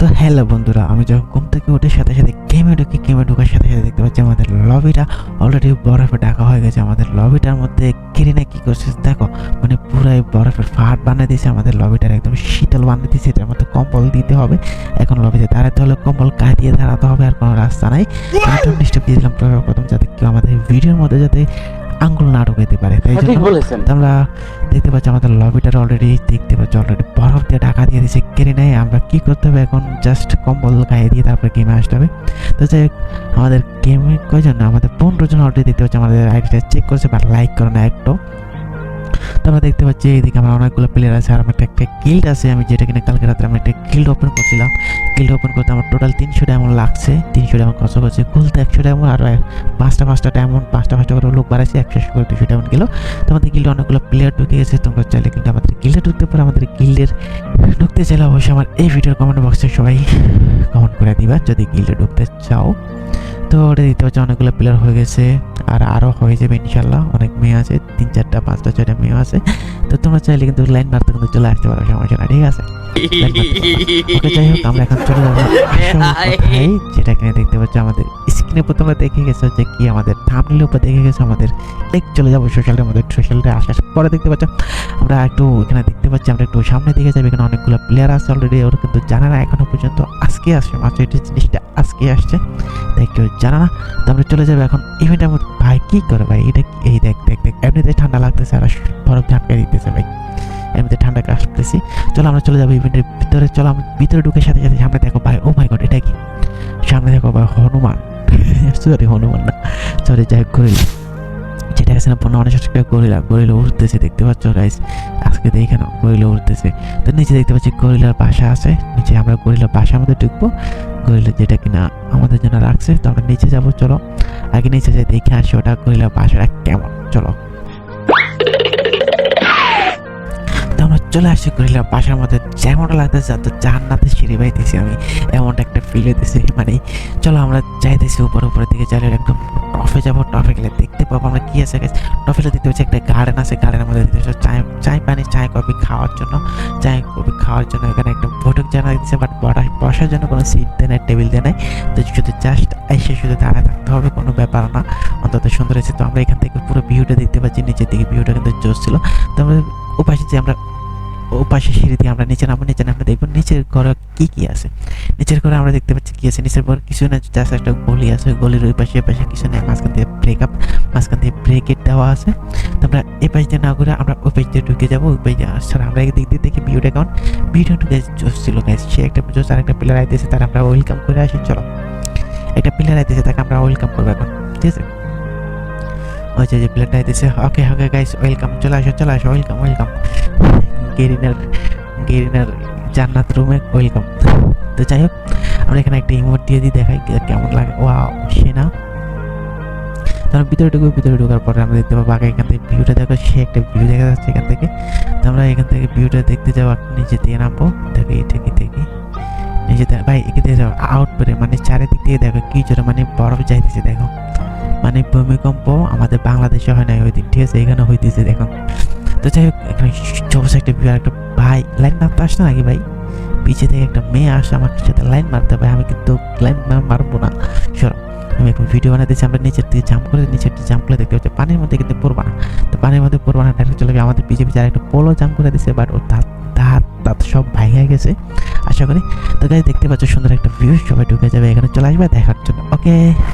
তো হ্যালো বন্ধুরা আমি যখন ঘুম থেকে উঠে সাথে সাথে গেমে ঢুকি গেমে ঢোকার সাথে সাথে দেখতে পাচ্ছি আমাদের লবিটা অলরেডি বরফে ঢাকা হয়ে গেছে। আমাদের লবিটার মধ্যে কেরিনা কি করছে দেখো মানে পুরাই বরফের ফাট বানিয়ে দিয়েছে আমাদের লবিটার একদম শীতল বানিয়ে দিয়েছে এটার মধ্যে কম্বল দিতে হবে। এখন লবিতে দাঁড়াতে হলে কম্বল কাটিয়ে দাঁড়াতে হবে আর কোনো রাস্তা নাই। আমি ডিস্টার্ব দিয়েছিলাম প্রথম যাতে কেউ আমাদের ভিডিওর মধ্যে যাতে আঙ্গুল না ঢুকাইতে পারে তাই জন্য বলেছেন। আমরা দেখতে পাচ্ছি আমাদের লবিটার অলরেডি দেখতে পাচ্ছি অলরেডি বরফ দিয়ে ঢাকা দিয়ে দিয়েছে, কেড়ে নেয়। আমরা কি করতে হবে এখন? জাস্ট কম্বল গায়ে দিয়ে তারপরে গেমে আসতে হবে। তো যাই আমাদের গেমে কয়জন? আমাদের পনেরো জন অলরেডি দেখতে পাচ্ছি, আমাদের আইডিটা চেক করছে বা লাইক করে না একটু তো আমরা দেখতে পাচ্ছি, এইদিকে আমার অনেকগুলো প্লেয়ার আছে আর আমার একটা গিল্ড আছে। আমি যেটা কিনা কালকে রাত্রে আমি একটা গিল্ড ওপেন করছিলাম। গিল্ড ওপেন করতে আমার টোটাল তিনশো ডায়মন্ড লাগছে। তিনশো ডায়মন্ড খরচ করছে খুলতে একশো ডায়মন্ড আর পাঁচটা পাঁচটা ডায়মন্ড পাঁচটা পাঁচটা করে লোক বাড়াইছে, একশো করে দুশো ডায়মন্ড গেলো। তো আমাদের গিল্ডে অনেকগুলো প্লেয়ার ঢুকে গেছে। তোমরা চাইলে কিন্তু আমাদের গিল্ডে ঢুকতে পারো। আমাদের গিল্ডের ঢুকতে চাইলে অবশ্যই আমার এই ভিডিওর কমেন্ট বক্সে সবাই কমেন্ট করে দিবা। যদি গিল্ডে ঢুকতে চাও তো ওটা পারছি অনেকগুলো প্লেয়ার হয়ে গেছে। আর আরও হয়ে যাবে ইনশাল্লাহ অনেক মেয়ে আছে তিন চারটা পাঁচটা ছয়টা মেয়ে আছে। তো তোমরা চাইলে কিন্তু লাইন মারতে কিন্তু চলে আসতে পারো সমস্যা না ঠিক আছে? ওকে যাই হোক আমরা এখন চলে যাব যেটা কিনে দেখতে পাচ্ছি আমাদের স্ক্রিনে প্রথমে দেখে গেছো যে কি আমাদের থামনিলের উপর দেখে গেছো আমাদের দেখ চলে যাব সোশ্যালের মধ্যে সোশ্যালটা আসার পরে দেখতে পাচ্ছ। আমরা একটু এখানে দেখতে পাচ্ছি, আমরা একটু সামনে দিকে যাব, এখানে অনেকগুলো প্লেয়ার আছে অলরেডি ওরা কিন্তু জানে না এখনও পর্যন্ত আজকে আসছে, মাত্র এটা জিনিসটা আজকে আসছে। তাই কেউ জানা না। তো আমরা চলে যাব এখন ইভেন্টের মধ্যে। ভাই, কি করে ভাই? এটা এই দেখ দেখ দেখ এমনিতে ঠান্ডা লাগতেছে আর বরফ ঝাঁটকে দিতেছে ভাই। এমনিতে ঠান্ডা আসতেছি চলো আমরা চলে যাব ইভেন্টের ভিতরে। চলো আমি ভিতরে ঢুকে সাথে সাথে সামনে দেখো ভাই ও মাই গড এটা কি? সামনে দেখো ভাই, হনুমান। সরি হনুমান না। সরি যাই হোক গরিলা যেটা আছে না পনেরো অনেক একটা গরিলা গরিলা উঠতেছে দেখতে পাচ্ছ গাইস আজকে দেখে নাও গরিলা উঠতেছে তো নিচে দেখতে পাচ্ছি গরিলার বাসা আছে। নিচে আমরা গরিলার বাসা আমাদের ঢুকবো। গরিলা যেটা কিনা আমাদের জন্য রাখছে। তো আমরা নিচে যাব, চলো। আগে নিচে যাই, দেখে আসি ওটা গরিলার বাসাটা কেমন। চলো। চলে আসছি গরিলার বাসার মধ্যে। যেমনটা লাগতেছে জান্নাতে সিঁড়ি বাইতেছি আমি। এমনটা একটা ফিল হইতেছে। মানে চলো আমরা যাইতেছি উপর, উপরের দিকে চাইলে একদম টফে যাব টফে গেলে দেখতে পাবো আমরা কি আছে গেছে টফেলে দেখতে পাচ্ছি একটা গার্ডেন আছে গার্ডেনের মধ্যে দেখতে পাচ্ছি চায় চায় পানি, চায় কফি খাওয়ার জন্য, চায় কফি খাওয়ার জন্য এখানে একটা বৈঠক জানা দিচ্ছে বাট বসার জন্য কোনো সিট দেয় না টেবিল দেয় নাই। তো শুধু জাস্ট এসে শুধু দাঁড়ায় থাকতে হবে, কোনো ব্যাপার না, অন্তত সুন্দর হয়েছে। তো আমরা এখান থেকে পুরো ভিউটা দেখতে পাচ্ছি, নিচের দিকে ভিউটা কিন্তু জোর ছিল তো আমরা ওপাশে যে আমরা ও পাশে সিঁড়ি দিয়ে আমরা নিচে নামবো, নিচে নামলে দেখব নিচের ঘরে কি কি আছে। নিচের ঘরে আমরা দেখতে পাচ্ছি কি আছে? নিচের ঘরে কিছু না জাস্ট একটা গলি আছে। গলির ওই পাশে এ পাশে কিছু নেই মাঝখান দিয়ে ব্রেক আপ মাঝখান দিয়ে ব্রেকেট দেওয়া আছে। তো আমরা এই পাশ দিয়ে না ঘুরে আমরা ওই পাশ দিয়ে ঢুকে যাব। ওই পাশ দিয়ে আসার আমরা এদিক দিয়ে দেখি ভিউটা কেমন। ভিডিও ঢুকে জোস ছিল গাইজ সে একটা জোস আর একটা প্লেয়ার আইতেছে, তার আমরা ওয়েলকাম করে আসি। চলো। একটা প্লেয়ার আইতেছে, তাকে আমরা ওয়েলকাম করব এখন। ঠিক আছে? ওই যে প্লেয়ারটা আইতেছে। ওকে ওকে গাইস ওয়েলকাম চলে আসো চলে আসো ওয়েলকাম ওয়েলকাম গেরিনার গেরিনার জান্নাত রুমে ওয়েলকাম তো যাই হোক আমরা এখানে একটা ইমোট দিয়ে দিই, দেখাই কেমন লাগে। ওয়াও সে না তার ভিতরে ঢুকবো, ভিতরে ঢোকার পরে আমরা দেখতে পাবো, আগে এখান থেকে ভিউটা দেখো, সে একটা ভিউ দেখা যাচ্ছে এখান থেকে। তো আমরা এখান থেকে ভিউটা দেখতে যাব নিচে দিয়ে নামবো। দেখি দেখি দেখি নিচে ভাই, এখান থেকে যাও আউট করে মানে চারিদিক দিয়ে দেখো, কি জোরে মানে বরফ যাইতেছে, দেখো। মানে ভূমিকম্প আমাদের বাংলাদেশে হয় না ওই দিন, ঠিক আছে? এখানে হইতেছে, দেখো। তো যাই হোক, এখানে একটা একটা ভাই লাইন মারতে আসছে নাকি ভাই? পিছে থেকে একটা মেয়ে আসে আমার সাথে লাইন মারতে ভাই, আমি কিন্তু লাইন মারবো না। সর, আমি এখন ভিডিও বানাতেছি আমরা নিচের দিকে জাম্প করে, নিচের দিকে জাম্প করে দেখতে পাচ্ছি, পানির মধ্যে কিন্তু পড়বা না। তো পানির মধ্যে পড়বা না ডাইরেক্ট চলে গিয়ে আমাদের পিছে পিছে একটা পোলো জাম্প করে দিচ্ছে বাট ওর দাঁত দাঁত দাঁত সব ভাঙে গেছে, আশা করি। তো গাই দেখতে পাচ্ছ, সুন্দর একটা ভিউ সবাই ঢুকে যাবে, এখানে চলে আসবে, দেখার জন্য। ওকে